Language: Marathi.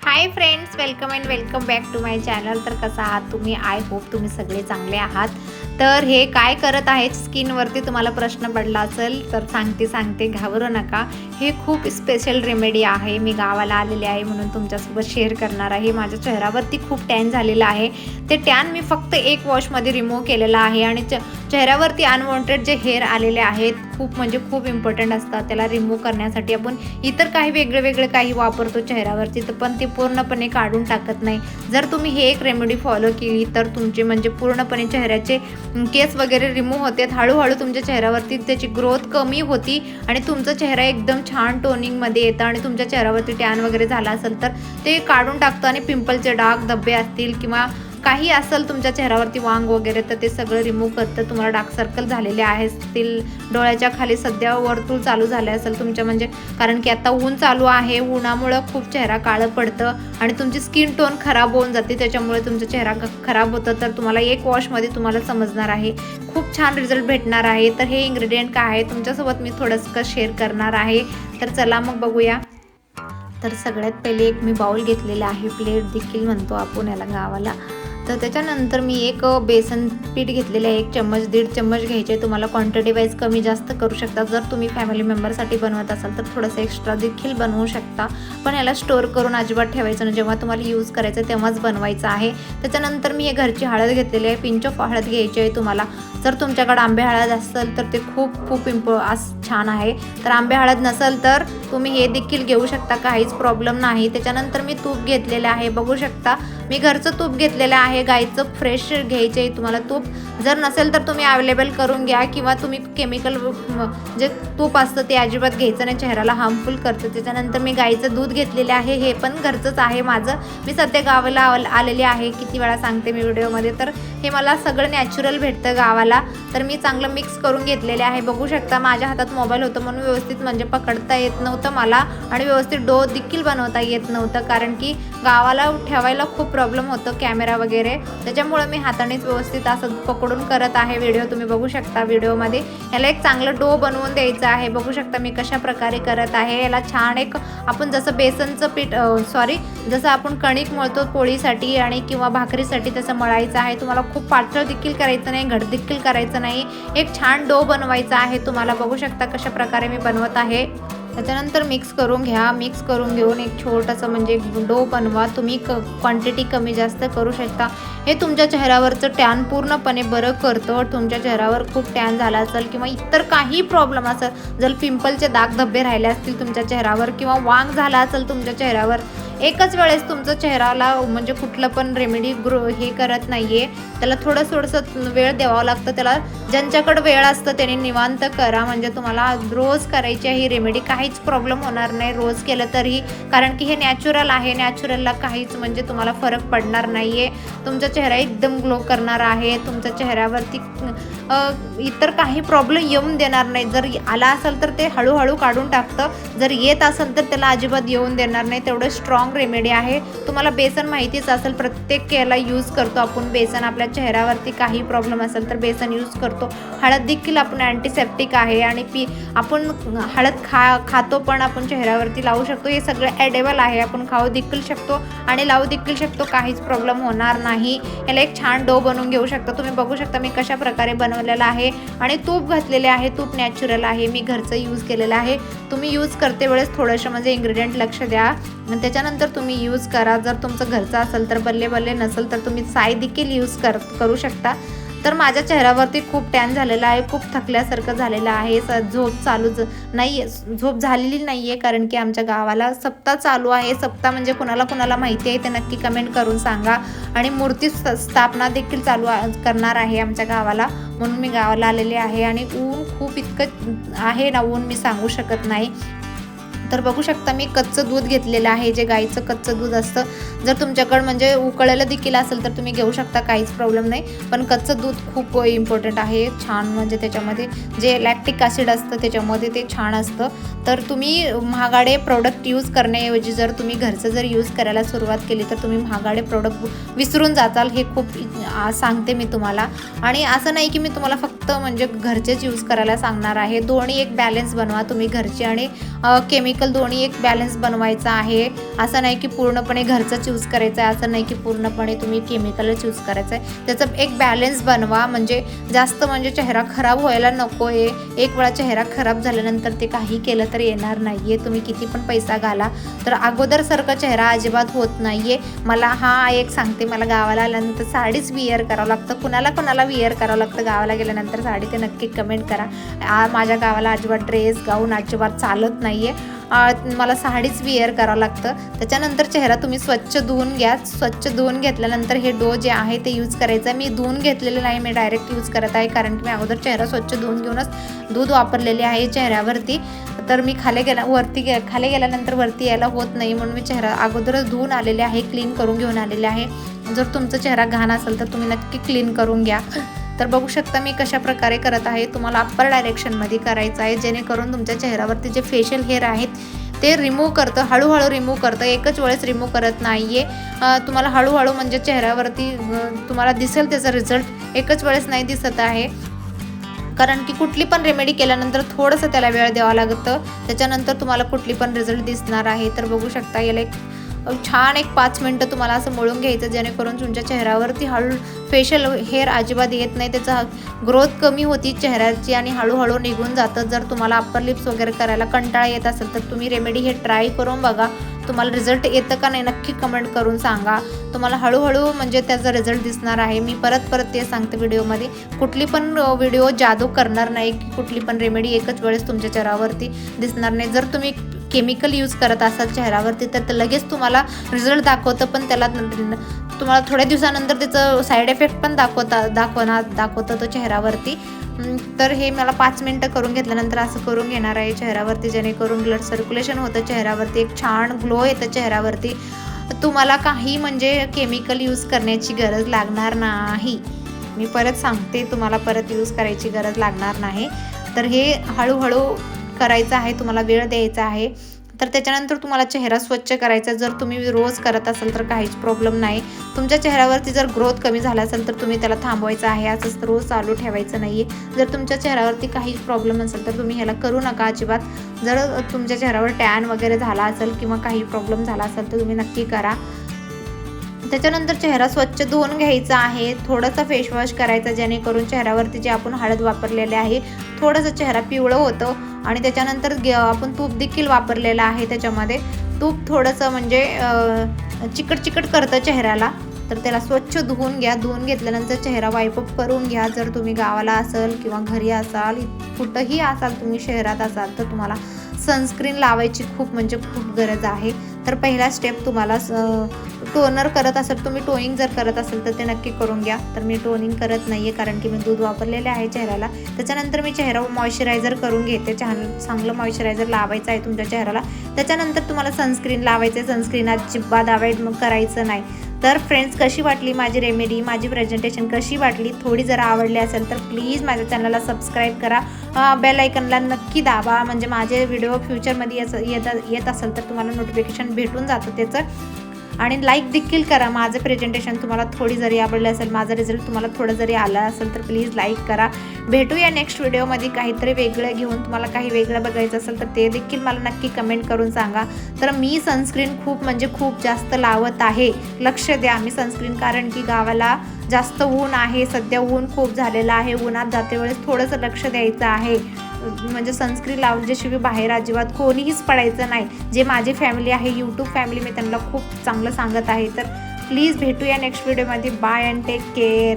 Hi friends welcome and welcome back to my channel तर कसं आहात तुम्ही? आय होप तुम्ही सगळे चांगले आहात. तर हे काय करत आहेत? स्किनवरती तुम्हाला प्रश्न पडला असेल तर सांगते सांगते घाबरू नका. हे खूप स्पेशल रेमेडी आहे. मी गावाला आलेले आहे म्हणून तुमच्यासोबत शेअर करणार आहे. माझ्या चेहऱ्यावरती खूप टॅन झालेलं आहे. ते टॅन मी फक्त एक वॉशमध्ये रिमूव्ह केलेलं आहे आणि च चेहऱ्यावरती अनवॉन्टेड जे हेअर आलेले आहेत खूप म्हणजे खूप इम्पॉर्टंट असतात. त्याला रिमूव्ह करण्यासाठी आपण इतर काही वेगळे वेगळे काही वापरतो चेहऱ्यावरती तर पण ते पूर्णपणे काढून टाकत नाही. जर तुम्ही हे एक रेमेडी फॉलो केली तर तुमचे म्हणजे पूर्णपणे चेहऱ्याचे केस वगैरे रिमूव्ह होतात हळूहळू तुमच्या चेहऱ्यावरती त्याची ग्रोथ कमी होती आणि तुमचा चेहरा एकदम छान टोनिंगमध्ये येतं आणि तुमच्या चेहऱ्यावरती टॅन वगैरे झाला असेल तर ते काढून टाकतं आणि पिंपलचे डाग धब्बे असतील किंवा काही असेल तुमच्या चेहऱ्यावरती वांग वगैरे तर ते सगळं रिमूव्ह करतं. तुम्हाला डार्क सर्कल झालेले असतील डोळ्याच्या खाली सध्या वर्तुळ चालू झाले असेल तुमच्या म्हणजे. कारण की आता ऊन चालू आहे. उन्हामुळं खूप चेहरा काळं पडतं आणि तुमची स्किन टोन खराब होऊन जाते. त्याच्यामुळे तुमचा चेहरा ख- खराब होतं. तर तुम्हाला एक वॉशमध्ये तुम्हाला समजणार आहे. खूप छान रिझल्ट भेटणार आहे. तर हे इन्ग्रेडियंट काय आहे? तुमच्यासोबत मी थोडंसं शेअर करणार आहे. तर चला मग बघूया. तर सगळ्यात पहिले एक मी बाउल घेतलेला आहे. प्लेट देखील म्हणतो आपण याला गावाला. तर त्याच्यानंतर मी एक बेसन पीठ घेतलेलं आहे. एक चम्मच दीड चम्मच घ्यायचे तुम्हाला क्वांटिटी वाईज कमी जास्त करू शकता. जर तुम्ही फॅमिली मेंबरसाठी बनवत असाल तर थोडंसं एक्स्ट्रा देखील बनवू शकता. पण याला स्टोअर करून अजिबात ठेवायचं नाही. जेव्हा तुम्हाला यूज करायचं तेव्हाच बनवायचं आहे. त्याच्यानंतर मी हे घरची हळद घेतलेली आहे. पिंच ऑफ हळद घ्यायची आहे तुम्हाला. जर तुमच्याकडे आंबे हळद असेल तर ते खूप खूप इम्पो छान आहे. तर आंबे हळद नसेल तर तुम्ही हे देखील घेऊ शकता. काहीच प्रॉब्लेम नाही. त्याच्यानंतर मी तूप घेतलेलं आहे. बघू शकता. मी घरचं तूप घेतलेलं आहे. गाईचं फ्रेश घ्यायचे आहे तुम्हाला तूप. जर नसेल तर तुम्ही अवेलेबल करून घ्या किंवा तुम्ही केमिकल जे म्हणजे तूप असतं ते अजिबात घ्यायचं नाही. चेहऱ्याला हार्मफुल करतं. त्याच्यानंतर मी गाईचं दूध घेतलेले आहे. हे पण घरचंच आहे माझं. मी सध्या गावाला आल- आलेले आहे. किती वेळा सांगते मी व्हिडिओमध्ये तर हे मला सगळं नॅचरल भेटतं गावाला. तर मी चांगलं मिक्स करून घेतलेले आहे. बघू शकता माझ्या हातात मोबाईल होतं म्हणून व्यवस्थित म्हणजे पकडता येत नव्हतं मला आणि व्यवस्थित डो देखील बनवता येत नव्हतं. कारण की गावाला ठेवायला खूप प्रॉब्लेम होतं कॅमेरा वगैरे. त्याच्यामुळं मी हातानेच व्यवस्थित असं पकडून करत आहे व्हिडिओ तुम्ही बघू शकता व्हिडिओमध्ये याला एक चांगलं डो बनवून द्यायचं आहे. बघू शकता मी कशा प्रकारे करत आहे. याला छान एक आपण जसं बेसनचं पीठ सॉरी जसं आपण कणिक मळतो पोळीसाठी आणि किंवा भाकरीसाठी तसं मळायचं आहे. तुम्हाला खूप पातळ देखील करायचं नाही घट देखील करायचं नाही. एक छान डो बनवायचा आहे. तुम्हाला बघू शकता कशा प्रकारे मी बनवत आहे. त्याच्यानंतर मिक्स करून घ्या. मिक्स करून घेऊन एक छोटंसं म्हणजे डो बनवा. तुम्ही क क्वांटिटी कमी जास्त करू शकता. हे तुमच्या चेहऱ्यावरचं टॅन पूर्णपणे बरं करतं. तुमच्या चेहऱ्यावर खूप टॅन झाला असेल किंवा इतर काही प्रॉब्लेम असेल जर पिंपलचे दाग धब्बे राहिले असतील तुमच्या चेहऱ्यावर किंवा वांग झाला असेल तुमच्या चेहऱ्यावर एकच वेळेस तुमचं चेहऱ्याला म्हणजे कुठलं पण रेमेडी ग्रो हे करत नाही आहे त्याला थोडं थोडंसं वेळ द्यावा लागतं. त्याला ज्यांच्याकडे वेळ असतं त्यांनी निवांत करा. म्हणजे तुम्हाला रोज करायची ही रेमेडी काहीच प्रॉब्लेम होणार नाही रोज केलं तरी. कारण की हे नॅचरल आहे. नॅचरलला काहीच म्हणजे तुम्हाला फरक पडणार नाही आहे तुमचा चेहरा एकदम ग्लो करणार आहे. तुमच्या चेहऱ्यावरती इतर काही प्रॉब्लेम येऊन देणार नाही. जर आला असेल तर ते हळूहळू काढून टाकतं. जर येत असेल तर त्याला अजिबात येऊन देणार नाही. तेवढं स्ट्रॉंग रेमेडी आहे. तुम्हाला बेसन माहितीच असेल प्रत्येक केला यूज करतो आपण. बेसन आपल्या चेहऱ्यावरती काही प्रॉब्लेम असेल तर बेसन यूज करतो. हळद देखील आपण अँटीसेप्टिक आहे आणि पी आपण हळद खा खातो पण आपण चेहऱ्यावरती लावू शकतो. हे सगळं ॲडेबल आहे. आपण खाऊ देखील शकतो आणि लावू देखील शकतो. काहीच प्रॉब्लेम होणार नाही. याला एक छान डो बनवून घेऊ शकता. तुम्ही बघू शकता मी कशा प्रकारे बनवलेला आहे. आणि तूप घातलेले आहे. तूप नॅचरल आहे. मी घरचं यूज केलेलं आहे. तुम्ही यूज करते वेळेस थोडंसं म्हणजे इन्ग्रेडियंट लक्ष द्या. आणि त्याच्यानंतर तुम्ही यूज करा. जर तुमचं घरचं असेल तर बल्ले बल्ले नसेल तर तुम्ही साय देखील यूज कर करू शकता. तर माझ्या चेहऱ्यावरती खूप टॅन झालेला आहे खूप थकल्यासारखं झालेलं आहे. स झोप चालू नाही आहे झोप झालेली नाही आहे कारण की आमच्या गावाला सप्ताह चालू आहे. सप्ताह म्हणजे कुणाला कुणाला माहिती आहे ते नक्की कमेंट करून सांगा. आणि मूर्ती स्थापना देखील चालू आ- करणार आहे आमच्या गावाला. म्हणून मी गावाला आलेले आहे आणि ऊन खूप इतकं आहे ना ऊन मी सांगू शकत नाही. तर बघू शकता मी कच्चं दूध घेतलेलं आहे जे गाईचं कच्चं दूध असतं. जर तुमच्याकडं म्हणजे उकळलेलं देखील असेल तर तुम्ही घेऊ शकता काहीच प्रॉब्लेम नाही. पण कच्चं दूध खूप इम्पॉर्टंट आहे छान म्हणजे त्याच्यामध्ये जे लॅक्टिक ॲसिड असतं त्याच्यामध्ये ते छान असतं. तर तुम्ही महागाडे प्रोडक्ट यूज करण्याऐवजी जर तुम्ही घरचं जर यूज करायला सुरुवात केली तर तुम्ही महागाडे प्रोडक्ट विसरून जाचाल हे खूप सांगते मी तुम्हाला. आणि असं नाही की मी तुम्हाला फक्त म्हणजे घरचेच यूज करायला सांगणार आहे. दोन्ही एक बॅलेन्स बनवा तुम्ही घरचे आणि केमिकल केमिकल दोन्ही एक बॅलन्स बनवायचा आहे. असं नाही की पूर्णपणे घरचं चूज करायचं आहे असं नाही की पूर्णपणे तुम्ही केमिकलच चूज करायचं आहे त्याचं एक बॅलन्स बनवा म्हणजे जास्त म्हणजे चेहरा खराब व्हायला नको आहे एक वेळा चेहरा खराब झाल्यानंतर ते काही केलं तर येणार नाही आहे तुम्ही किती पण पैसा घाला तर अगोदरसारखा चेहरा अजिबात होत नाही आहे मला हा एक सांगते मला गावाला आल्यानंतर साडीच विअर करावं लागतं. कुणाला कुणाला विअर करावं लागतं गावाला गेल्यानंतर साडी ते नक्की कमेंट करा. माझ्या गावाला अजिबात ड्रेस गाऊन अजिबात चालत नाही आहे मला साडीच विअर करावं लागतं. त्याच्यानंतर चेहरा तुम्ही स्वच्छ धुवून घ्या. स्वच्छ धुवून घेतल्यानंतर हे डो जे आहे ते यूज करायचं. मी धुवून घेतलेलं नाही मी डायरेक्ट यूज करत आहे. कारण की मी अगोदर चेहरा स्वच्छ धुवून घेऊनच दूध वापरलेले आहे चेहऱ्यावरती. तर मी खाली गेल्या वरती गे खाली गेल्यानंतर वरती यायला होत नाही म्हणून मी चेहरा अगोदरच धुवून आलेले आहे क्लीन करून घेऊन आलेले आहे. जर तुमचा चेहरा घाण असेल तर तुम्ही नक्की क्लीन करून घ्या. तर बघू शकता मी कशा प्रकारे करत आहे. तुम्हाला अप्पर डायरेक्शनमध्ये करायचं आहे. जेणेकरून तुमच्या चेहऱ्यावरती जे फेशियल हेअर आहेत ते रिमूव्ह करतं. हळूहळू रिमूव्ह करतं. एकच वेळेस रिमूव्ह करत नाही आहे तुम्हाला हळूहळू म्हणजे चेहऱ्यावरती तुम्हाला दिसेल त्याचा रिझल्ट एकच वेळेस नाही दिसत आहे. कारण की कुठली पण रेमेडी केल्यानंतर थोडंसं त्याला वेळ द्यावा लागतं. त्याच्यानंतर तुम्हाला कुठली पण रिझल्ट दिसणार आहे. तर बघू शकता याला एक छान एक पाच मिनटं तुम्हाला असं मळून घ्यायचं जेणेकरून तुमच्या चेहऱ्यावरती हळू फेशियल हेअर अजिबात येत नाही त्याचा ग्रोथ कमी होती चेहऱ्याची आणि हळूहळू निघून जातं. जर तुम्हाला अप्पर लिप्स वगैरे करायला कंटाळा येत असेल तर तुम्ही रेमेडी हे ट्राय करून बघा. तुम्हाला रिझल्ट येतं का नाही नक्की कमेंट करून सांगा. तुम्हाला हळूहळू म्हणजे त्याचा रिझल्ट दिसणार आहे. मी परत परत ते सांगते व्हिडिओमध्ये. कुठली पण व्हिडिओ जादू करणार नाही की कुठली पण रेमेडी एकच वेळेस तुमच्या चेहऱ्यावरती दिसणार नाही. जर तुम्ही केमिकल यूज करत असाल चेहऱ्यावरती तर लगेच तुम्हाला रिझल्ट दाखवतं पण त्याला तुम्हाला थोड्या दिवसानंतर त्याचं साईड इफेक्ट पण दाखवता दाखवणार दाखवतं तो चेहऱ्यावरती. तर हे मला पाच मिनटं करून घेतल्यानंतर असं करून घेणार आहे चेहऱ्यावरती जेणेकरून ब्लड सर्क्युलेशन होतं चेहऱ्यावरती एक छान ग्लो येतं चेहऱ्यावरती. तुम्हाला काही म्हणजे केमिकल यूज करण्याची गरज लागणार नाही. मी परत सांगते तुम्हाला परत यूज करायची गरज लागणार नाही. तर हे हळूहळू करायचं आहे तुम्हाला वेळ द्यायचा आहे तर त्याच्यानंतर तुम्हाला चेहरा स्वच्छ करायचा जर तुम्ही रोज करत असाल तर काहीच प्रॉब्लेम नाही. तुमच्या चेहऱ्यावरती जर ग्रोथ कमी झाला असेल तर तुम्ही त्याला थांबवायचं आहे. असंच रोज चालू ठेवायचं नाही आहे जर तुमच्या चेहऱ्यावरती काहीच प्रॉब्लेम असेल तर तुम्ही ह्याला करू नका अजिबात. जर तुमच्या चेहऱ्यावर टॅन वगैरे झाला असेल किंवा काही प्रॉब्लेम झाला असेल तर तुम्ही नक्की करा. त्याच्यानंतर चेहरा स्वच्छ धुवून घ्यायचा आहे. थोडंसं फेसवॉश करायचा जेणेकरून चेहऱ्यावरती जे आपण हळद वापरलेले आहे थोडंसं चेहरा पिवळं होतं. आणि त्याच्यानंतर आपण तूप देखील वापरलेलं आहे त्याच्यामध्ये. तूप थोडंसं म्हणजे चिकट चिकट करतं चेहऱ्याला. तर त्याला स्वच्छ धुवून घ्या. धुवून घेतल्यानंतर चेहरा वाईपअप करून घ्या. जर तुम्ही गावाला असाल किंवा घरी असाल कुठंही असाल तुम्ही शहरात असाल तर तुम्हाला सनस्क्रीन लावायची खूप म्हणजे खूप गरज आहे. तर पहिला स्टेप तुम्हाला टोनर करत असेल तुम्ही टोनिंग जर करत असेल तर ते नक्की करून घ्या. तर मी टोनिंग करत नाही आहे कारण की मी दूध वापरलेले आहे चेहऱ्याला. त्याच्यानंतर मी चेहरा मॉइश्चरायझर करून घेते. छान चांगलं मॉइश्चरायझर लावायचं आहे तुमच्या चेहऱ्याला. त्याच्यानंतर तुम्हाला सनस्क्रीन लावायचं आहे सनस्क्रीन अजिबात अवॉइड मग करायचं नाही. तर फ्रेंड्स कशी वाटली माझी रेमेडी माझी प्रेझेंटेशन कशी वाटली? थोडी जरा आवडली असेल तर प्लीज माझ्या चॅनलला सबस्क्राईब करा. बेल आयकनला नक्की दाबा. म्हणजे माझे व्हिडिओ फ्युचरमध्ये येत येत येत असेल तर तुम्हाला नोटिफिकेशन भेटून जातं त्याचं. आणि लाईक देखील करा. माझं प्रेझेंटेशन तुम्हाला थोडी जरी आवडलं असेल माझा रिझल्ट तुम्हाला थोडं जरी आला असेल तर प्लीज लाईक करा. भेटूया नेक्स्ट व्हिडिओमध्ये काहीतरी वेगळं घेऊन. तुम्हाला काही वेगळं बघायचं असेल तर ते देखील मला नक्की कमेंट करून सांगा. तर मी सनस्क्रीन खूप म्हणजे खूप जास्त लावत आहे. लक्ष द्या मी सनस्क्रीन कारण की गावाला जास्त ऊन आहे. सध्या ऊन खूप झालेलं आहे. उन्हात जाते वेळेस थोडंसं लक्ष द्यायचं आहे. म्हणजे सनस्क्रीन लावल्याशिवाय बाहेर अजिबात कोणीहीच पडायचं नाही. जे माझी फॅमिली आहे यूट्यूब फॅमिली मी त्यांना खूप चांगलं सांगत आहे. तर प्लीज भेटूया नेक्स्ट व्हिडिओमध्ये बाय अँड टेक केअर